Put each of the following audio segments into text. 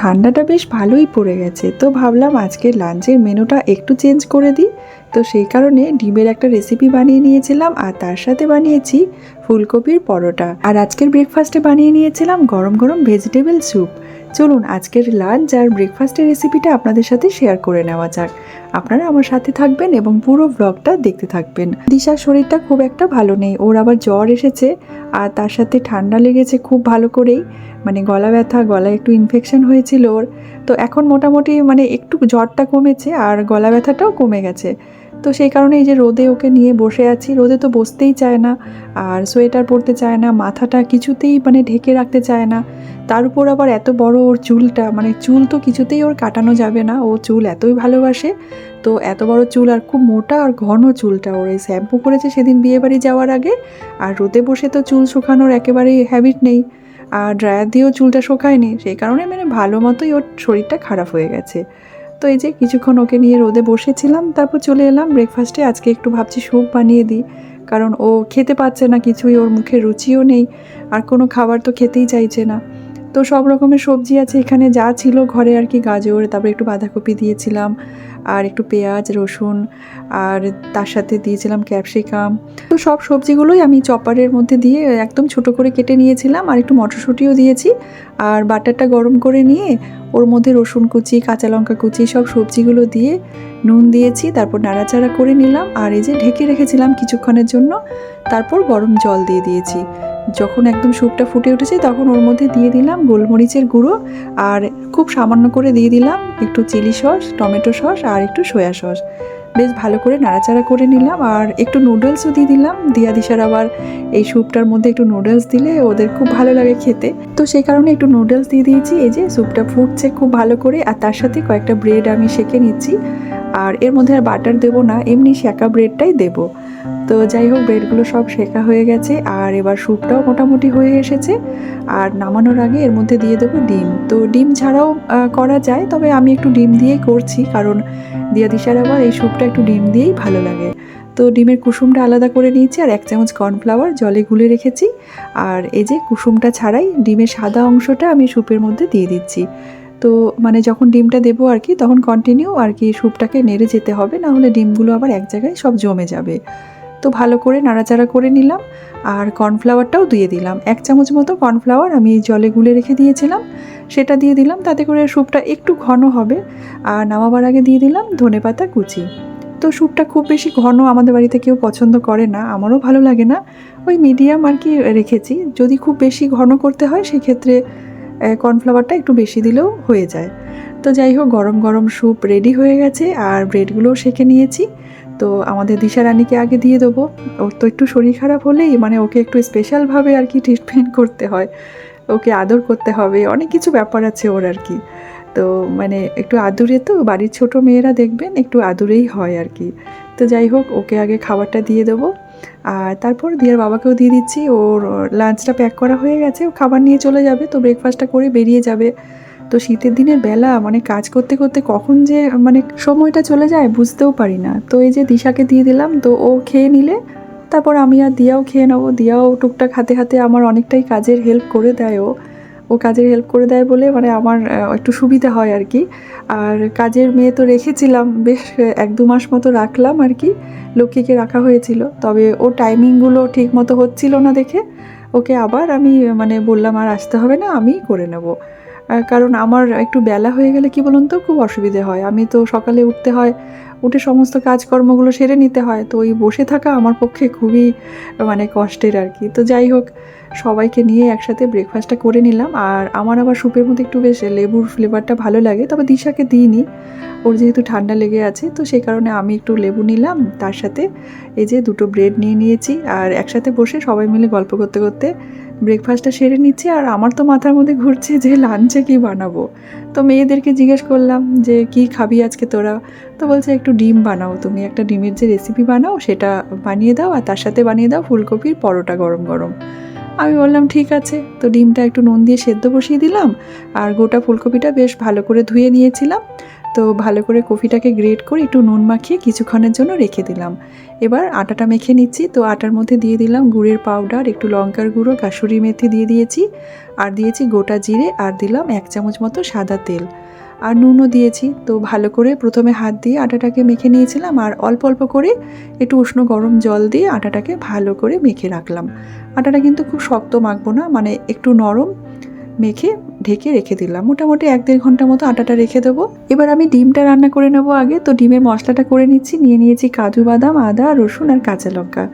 ঠান্ডাটা বেশ ভালোই পড়ে গেছে। তো ভাবলাম আজকের লাঞ্চের মেনুটা একটু চেঞ্জ করে দিই। তো সেই কারণে ডিমের একটা রেসিপি বানিয়ে নিয়েছিলাম আর তার সাথে বানিয়েছি ফুলকপির পরোটা। আর আজকের ব্রেকফাস্টে বানিয়ে নিয়েছিলাম গরম গরম ভেজিটেবল স্যুপ চলুন আজকের লাঞ্চ আর ব্রেকফাস্টের রেসিপিটা আপনাদের সাথে শেয়ার করে নেওয়া যাক। আপনারা আমার সাথে থাকবেন এবং পুরো ব্লগটা দেখতে থাকবেন। দিশার শরীরটা খুব একটা ভালো নেই, ওর আবার জ্বর এসেছে আর তার সাথে ঠান্ডা লেগেছে খুব ভালো করেই। মানে গলা ব্যথা, গলায় একটু ইনফেকশন হয়েছিল ওর। তো এখন মোটামুটি মানে একটু জ্বরটা কমেছে আর গলা ব্যথাটাও কমে গেছে। তো সেই কারণে এই যে রোদে ওকে নিয়ে বসে আছি, রোদে তো বসতেই চায় না, আর সোয়েটার পরতে চায় না, মাথাটা কিছুতেই মানে ঢেকে রাখতে চায় না, তার উপর আবার এত বড় ওর চুলটা মানে চুল তো কিছুতেই ওর কাটানো যাবে না, ও চুল এতই ভালোবাসে, তো এত বড় চুল আর খুব মোটা আর ঘন চুলটা ওর, এই শ্যাম্পু করেছে সেদিন বিয়েবাড়ি যাওয়ার আগে, আর রোদে বসে তো চুল শুকানোর একেবারেই হ্যাবিট নেই, আর ড্রায়ার দিয়েও চুলটা শোকায়নি, সেই কারণে মানে ভালো মতোই ওর শরীরটা খারাপ হয়ে গেছে তো এই যে কিছুক্ষণ ওকে নিয়ে রোদে বসেছিলাম, তারপর চলে এলাম ব্রেকফাস্টে আজকে একটু ভাবছি স্যুপ বানিয়ে দিই, কারণ ও খেতে পারছে না, কিছুই, ওর মুখে রুচিও নেই। আর কোনো খাবার তো খেতেই চাইছে না। তো সব রকমের সবজি আছে, এখানে যা ছিল ঘরে আর কি, গাজর, তারপরে একটু বাঁধাকপি দিয়েছিলাম, আর একটু পেঁয়াজ, রসুন, আর তার সাথে দিয়েছিলাম ক্যাপসিকাম। তো সব সবজিগুলোই আমি চপারের মধ্যে দিয়ে একদম ছোট করে কেটে নিয়েছিলাম, আর একটু মটরশুঁটিও দিয়েছি, আর বাটারটা গরম করে নিয়ে ওর মধ্যে রসুন কুচি, কাঁচা লঙ্কা কুচি, সব সবজিগুলো দিয়ে নুন দিয়েছি, তারপর নাড়াচাড়া করে নিলাম, আর এই যে ঢেকে রেখেছিলাম কিছুক্ষণের জন্য, তারপর গরম জল দিয়ে দিয়েছি। যখন একদম স্যুপটা ফুটে উঠেছে, তখন ওর মধ্যে দিয়ে দিলাম গোলমরিচের গুঁড়ো আর খুব সামান্য করে দিয়ে দিলাম একটু চিলি সস, টমেটো সস আর একটু সয়া সস। বেশ ভালো করে নাড়াচাড়া করে নিলাম আর একটু নুডলসও দিয়ে দিলাম। দিয়া দিশার আবার এই স্যুপটার মধ্যে একটু নুডলস দিলে ওদের খুব ভালো লাগে খেতে। তো সেই কারণে একটু নুডলস দিয়ে দিয়েছি, এই যে স্যুপটা ফুটছে খুব ভালো করে আর তার সাথে কয়েকটা ব্রেড আমি সেঁকে নিচ্ছি। আর এর মধ্যে আর বাটার দেবো না, এমনি শেঁকা ব্রেডটাই দেবো। তো যাই হোক ব্রেডগুলো সব শেখা হয়ে গেছে আর এবার স্যুপটাও মোটামুটি হয়ে এসেছে। আর নামানোর আগে এর মধ্যে দিয়ে দেবো ডিম। তো ডিম ছাড়াও করা যায়, তবে আমি একটু ডিম দিয়েই করছি, কারণ দিয়া দিশার আবার এই স্যুপটা একটু ডিম দিয়েই ভালো লাগে। তো ডিমের কুসুমটা আলাদা করে নিয়েছি, আর এক চামচ কর্নফ্লাওয়ার জলে গুলে রেখেছি। আর এই যে কুসুমটা ছাড়াই ডিমের সাদা অংশটা আমি স্যুপের মধ্যে দিয়ে দিচ্ছি। তো মানে যখন ডিমটা দেবো আর কি, তখন কন্টিনিউ আর কি স্যুপটাকে নেড়ে যেতে হবে না হলে ডিমগুলো আবার এক জায়গায় সব জমে যাবে। তো ভালো করে নাড়াচাড়া করে নিলাম আর কর্নফ্লাওয়ারটাও দিয়ে দিলাম। এক চামচ মতো কর্নফ্লাওয়ার আমি জলে গুলে রেখে দিয়েছিলাম। সেটা দিয়ে দিলাম, তাতে করে স্যুপটা একটু ঘন হবে। আর নামাবার আগে দিয়ে দিলাম ধনেপাতা কুচি। তো স্যুপটা খুব বেশি ঘন আমাদের বাড়িতে কেউ পছন্দ করে না, আমারও ভালো লাগে না। ওই মিডিয়াম আর কি রেখেছি। যদি খুব বেশি ঘন করতে হয়, সেক্ষেত্রে কর্নফ্লাওয়ারটা একটু বেশি দিলেও হয়ে যায়। তো যাই হোক, গরম গরম স্যুপ রেডি হয়ে গেছে। আর ব্রেডগুলোও সেঁকে নিয়েছি। তো আমাদের দিশা রানীকে আগে দিয়ে দেবো। ওর তো একটু শরীর খারাপ হলেই মানে ওকে একটু স্পেশালভাবে আর কি ট্রিটমেন্ট করতে হয়। ওকে আদর করতে হবে, অনেক কিছু ব্যাপার আছে ওর আর কি। তো মানে একটু আদুরে তো, বাড়ির ছোট মেয়েরা দেখবেন একটু আদুরেই হয় আর কি। তো যাই হোক, ওকে আগে খাবারটা দিয়ে দেবো। আর তারপর দিয়ার বাবাকেও দিয়ে দিচ্ছি। ওর লাঞ্চটা প্যাক করা হয়ে গেছে, ও খাবার নিয়ে চলে যাবে, তো ব্রেকফাস্টটা করে বেরিয়ে যাবে। তো শীতের দিনের বেলা মানে কাজ করতে করতে কখন যে মানে সময়টা চলে যায় বুঝতেও পারি না। তো এই যে দিশাকে দিয়ে দিলাম, তো ও খেয়ে নিলে, তারপর আমি আর দিয়াও খেয়ে নেব। দিয়াও টুকটাক হাতে হাতে আমার অনেকটাই কাজের হেল্প করে দেয় ও। ও কাজের হেল্প করে দেয় বলে মানে আমার একটু সুবিধা হয় আর কি। আর কাজের মেয়ে তো রেখেছিলাম, বেশ এক দু মাস মতো রাখলাম আর কি। লক্ষ্মীকে রাখা হয়েছিল। তবে ও টাইমিংগুলো ঠিক মতো হচ্ছিল না দেখে, ওকে আবার আমি মানে বললাম, আর আসতে হবে না আমি করে নেব। কারণ আমার একটু বেলা হয়ে গেলে কি বলুন তো, খুব অসুবিধে হয়। আমি তো সকালে উঠতে হয়, উঠে সমস্ত কাজকর্মগুলো সেরে নিতে হয়। তো ওই বসে থাকা আমার পক্ষে খুবই মানে কষ্টের আর কি। তো যাই হোক, সবাইকে নিয়ে একসাথে ব্রেকফাস্টটা করে নিলাম। আর আমার আবার স্যুপের মধ্যে একটু বেশ লেবুর ফ্লেভারটা ভালো লাগে, তবে দিশাকে দিইনি। ওর যেহেতু ঠান্ডা লেগে আছে, তো সেই কারণে আমি একটু লেবু নিলাম। তার সাথে এই যে দুটো ব্রেড নিয়ে নিয়েছি। আর একসাথে বসে সবাই মিলে গল্প করতে করতে ব্রেকফাস্টটা সেরে নিচ্ছি আর আমার তো মাথার মধ্যে ঘুরছে যে লাঞ্চে কি বানাবো। তো মেয়েদেরকে জিজ্ঞেস করলাম যে, কি খাবি আজকে তোরা? তো বলছে, একটু ডিম বানাও। তুমি একটা ডিমের যে রেসিপি বানাও, সেটা বানিয়ে দাও আর তার সাথে বানিয়ে দাও ফুলকপির পরোটা গরম গরম। আমি বললাম, ঠিক আছে। তো ডিমটা একটু নুন দিয়ে সেদ্ধ বসিয়ে দিলাম আর গোটা ফুলকপিটা বেশ ভালো করে ধুয়ে নিয়েছিলাম। তো ভালো করে কফিটাকে গ্রেট করে একটু নুন মাখিয়ে কিছুক্ষণের জন্য রেখে দিলাম। এবার আটাটা মেখে নিচ্ছি, তো আটার মধ্যে দিয়ে দিলাম গুড়ের পাউডার, একটু লঙ্কার গুঁড়ো কাসুরি মেথি দিয়ে দিয়েছি, আর দিয়েছি গোটা জিরে, আর দিলাম এক চামচ মতো সাদা তেল। আর নুনও দিয়েছি, তো ভালো করে প্রথমে হাত দিয়ে আটাটাকে মেখে নিয়েছিলাম, আর অল্প অল্প করে একটু উষ্ণ গরম জল দিয়ে আটাটাকে ভালো করে মেখে রাখলাম। আটাটা কিন্তু খুব শক্ত মাখবো না মানে একটু নরম মেখে ঢেকে রেখে দিলাম। মোটামুটি এক দেড় ঘণ্টা মতো আটাটা রেখে দেবো। এবার আমি ডিমটা রান্না করে নেব আগে। তো ডিমের মশলাটা করে নিচ্ছি। নিয়ে নিয়েছি কাজু বাদাম, আদা, রসুন আর কাঁচা লঙ্কা।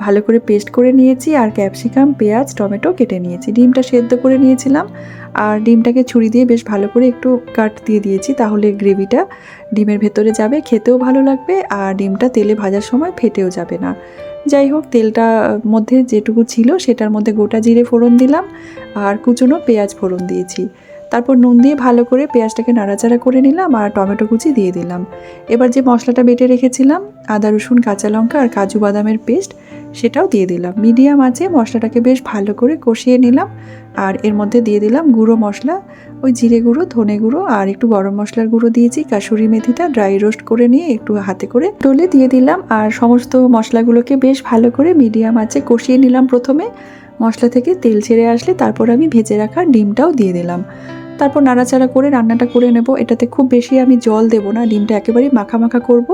ভালো করে পেস্ট করে নিয়েছি আর ক্যাপসিকাম, পেঁয়াজ, টমেটো কেটে নিয়েছি। ডিমটা সেদ্ধ করে নিয়েছিলাম। আর ডিমটাকে ছুরি দিয়ে বেশ ভালো করে একটু কাট দিয়ে দিয়েছি তাহলে গ্রেভিটা ডিমের ভেতরে যাবে, খেতেও ভালো লাগবে আর ডিমটা তেলে ভাজার সময় ফেটেও যাবে না। যাই হোক, তেলটা মধ্যে যেটুকু ছিল সেটার মধ্যে গোটা জিরে ফোড়ন দিলাম আর কুচনো পেঁয়াজ ফোড়ন দিয়েছি। তারপর নুন দিয়ে ভালো করে পেঁয়াজটাকে নাড়াচাড়া করে নিলাম আর টমেটো কুচি দিয়ে দিলাম। এবার যে মশলাটা বেটে রেখেছিলাম, আদা, রসুন, কাঁচা লঙ্কা আর কাজু বাদামের পেস্ট সেটাও দিয়ে দিলাম। মিডিয়াম আছে, মশলাটাকে বেশ ভালো করে কষিয়ে নিলাম। আর এর মধ্যে দিয়ে দিলাম গুঁড়ো মশলা, ওই জিরে গুঁড়ো, ধনে গুঁড়ো আর একটু গরম মশলার গুঁড়ো দিয়েছি। কাসুরি মেথিটা ড্রাই রোস্ট করে নিয়ে একটু হাতে করে ডলে দিয়ে দিলাম। আর সমস্ত মশলাগুলোকে বেশ ভালো করে মিডিয়াম আছে কষিয়ে নিলাম প্রথমে। মশলা থেকে তেল ছেড়ে আসলে তারপর আমি ভেজে রাখা ডিমটাও দিয়ে দিলাম। তারপর নাড়াচাড়া করে রান্নাটা করে নেব। এটাতে খুব বেশি আমি জল দেবো না, ডিমটা একেবারেই মাখা মাখা করব।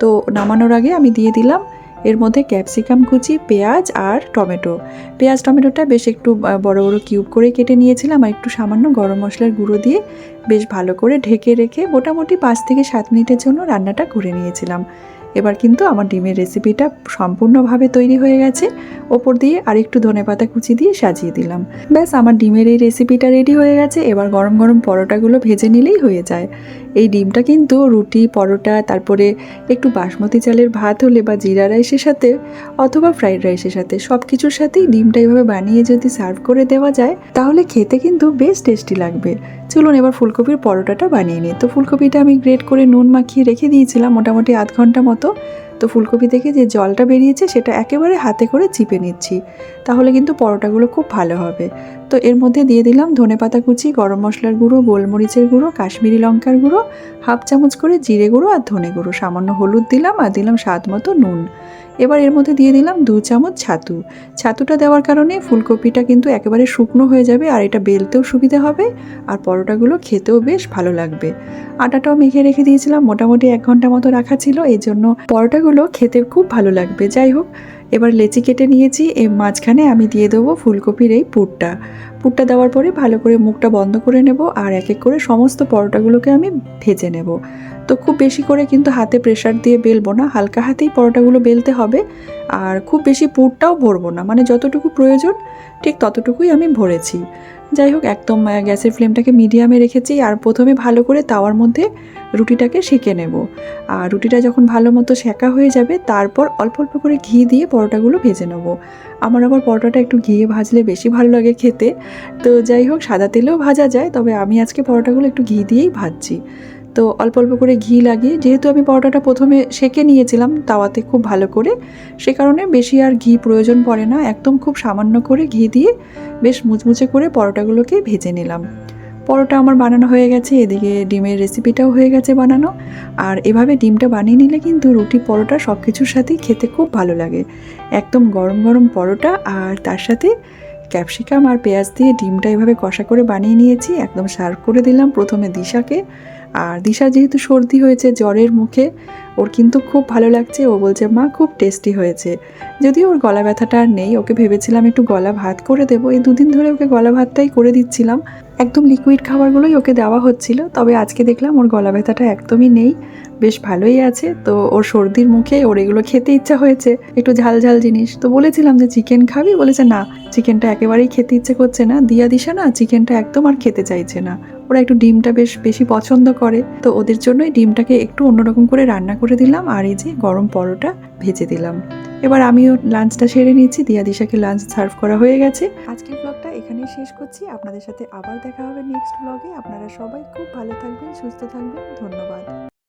তো নামানোর আগে আমি দিয়ে দিলাম এর মধ্যে ক্যাপসিকাম, কুচি, পেঁয়াজ আর টমেটো। পেঁয়াজ, টমেটোটা বেশ একটু বড় বড় কিউব করে কেটে নিয়েছিলাম আর একটু সামান্য গরম মশলার গুঁড়ো দিয়ে বেশ ভালো করে ঢেকে রেখে মোটামুটি পাঁচ থেকে সাত মিনিটের জন্য রান্নাটা করে নিয়েছিলাম। এবার কিন্তু আমার ডিমের রেসিপিটা সম্পূর্ণভাবে তৈরি হয়ে গেছে। ওপর দিয়ে আরেকটু ধনেপাতা কুচি দিয়ে সাজিয়ে দিলাম। ব্যাস, আমার ডিমের এই রেসিপিটা রেডি হয়ে গেছে। এবার গরম গরম পরোটাগুলো ভেজে নিলেই হয়ে যায়। এই ডিমটা কিন্তু রুটি, পরোটা, তারপরে একটু বাসমতি চালের ভাত হলে বা জিরা রাইসের সাথে অথবা ফ্রাইড রাইসের সাথে সব কিছুর সাথেই ডিমটা এভাবে বানিয়ে যদি সার্ভ করে দেওয়া যায়, তাহলে খেতে কিন্তু বেশ টেস্টি লাগবে। চলুন এবার ফুলকপির পরোটাটা বানিয়ে নিই। তো ফুলকপিটা আমি গ্রেট করে নুন মাখিয়ে রেখে দিয়েছিলাম মোটামুটি আধ ঘণ্টা মতো। তো ফুলকপি থেকে যে জলটা বেরিয়েছে সেটা একেবারে হাতে করে চিপে নিচ্ছি। তাহলে কিন্তু পরোটাগুলো খুব ভালো হবে। তো এর মধ্যে দিয়ে দিলাম ধনে পাতা কুচি, গরম মশলার গুঁড়ো, গোলমরিচের গুঁড়ো, কাশ্মীরি লঙ্কার গুঁড়ো, হাফ চামচ করে জিরে গুঁড়ো আর ধনে গুঁড়ো। সামান্য হলুদ দিলাম আর দিলাম স্বাদ মতো নুন। এবার এর মধ্যে দিয়ে দিলাম দু চামচ ছাতু। ছাতুটা দেওয়ার কারণে ফুলকপিটা কিন্তু একেবারে শুকনো হয়ে যাবে আর এটা বেলতেও সুবিধা হবে আর পরোটাগুলো খেতেও বেশ ভালো লাগবে। আটাটাও মেখে রেখে দিয়েছিলাম, মোটামুটি এক ঘণ্টা মতো রাখা ছিল এই জন্য পরোটাগুলো খেতে খুব ভালো লাগবে। যাই হোক এবার লেচি কেটে নিয়েছি, এর মাঝখানে আমি দিয়ে দেবো ফুলকপির এই পুরটা। পুরটা দেওয়ার পরে ভালো করে মুখটা বন্ধ করে নেব আর এক এক করে সমস্ত পরোটাগুলোকে আমি ভেজে নেব। তো খুব বেশি করে কিন্তু হাতে প্রেশার দিয়ে বেলবো না, হালকা হাতেই পরোটাগুলো বেলতে হবে আর খুব বেশি পুরটাও ভরবো না। মানে যতটুকু প্রয়োজন ঠিক ততটুকুই আমি ভরেছি। যাই হোক, একদম গ্যাসের ফ্লেমটাকে মিডিয়ামে রেখেছি আর প্রথমে ভালো করে তাওয়ার মধ্যে রুটিটাকে সেঁকে নেব। আর রুটিটা যখন ভালো মতো সেঁকা হয়ে যাবে, তারপর অল্প অল্প করে ঘি দিয়ে পরোটাগুলো ভেজে নেব। আমার আবার পরোটাটা একটু ঘিয়ে ভাজলে বেশি ভালো লাগে খেতে। তো যাই হোক, সাদা তেলেও ভাজা যায়, তবে আমি আজকে পরোটাগুলো একটু ঘি দিয়েই ভাজছি। তো অল্প অল্প করে ঘি লাগিয়ে, যেহেতু আমি পরোটাটা প্রথমে সেঁকে নিয়েছিলাম তাওয়াতে খুব ভালো করে, সে কারণে বেশি আর ঘি প্রয়োজন পড়ে না। একদম খুব সামান্য করে ঘি দিয়ে বেশ মুচমুচে করে পরোটাগুলোকে ভেজে নিলাম। পরোটা আমার বানানো হয়ে গেছে, এদিকে ডিমের রেসিপিটাও হয়ে গেছে বানানো। আর এভাবে ডিমটা বানিয়ে নিলে কিন্তু রুটি, পরোটা সব কিছুর সাথেই খেতে খুব ভালো লাগে। একদম গরম গরম পরোটা আর তার সাথে ক্যাপসিকাম আর পেঁয়াজ দিয়ে ডিমটা এভাবে কষা করে বানিয়ে নিয়েছি। একদম সার্ভ করে দিলাম প্রথমে দিশাকে। আর দিশা যেহেতু সর্দি হয়েছে জ্বরের মুখে, ওর কিন্তু খুব ভালো লাগছে। ও বলছে, মা, খুব টেস্টি হয়েছে। যদিও ওর গলা ব্যথাটা আর নেই, ওকে ভেবেছিলাম একটু গলা ভাত করে দেবো। এই দুদিন ধরে ওকে গলা ভাতটাই করে দিচ্ছিলাম। একদম লিকুইড খাবারগুলোই ওকে দেওয়া হচ্ছিল, তবে আজকে দেখলাম ওর গলা ব্যথাটা একদমই নেই। বেশ ভালোই আছে, তো ওর সর্দির মুখে ওর এগুলো খেতে ইচ্ছা হয়েছে। একটু ঝাল ঝাল জিনিস। তো বলেছিলাম যে, চিকেন খাবি? বলেছে, না, চিকেনটা একেবারেই খেতে ইচ্ছে করছে না। দিয়া দিশা, না, চিকেনটা একদম আর খেতে চাইছে না। ওরা একটু ডিমটা বেশ বেশি পছন্দ করে। তো ওদের জন্যই ডিমটাকে একটু অন্যরকম করে রান্না করে দিলাম আর এই যে গরম পরোটা ভেজে দিলাম। এবার আমিও লাঞ্চটা সেরে নিয়েছি, দিয়া দিশাকে লাঞ্চ সার্ভ করা হয়ে গেছে। আজকের ব্লগটা এখানেই শেষ করছি। আপনাদের সাথে আবার দেখা হবে নেক্সট ব্লগে আপনারা সবাই খুব ভালো থাকবেন, সুস্থ থাকবেন। ধন্যবাদ।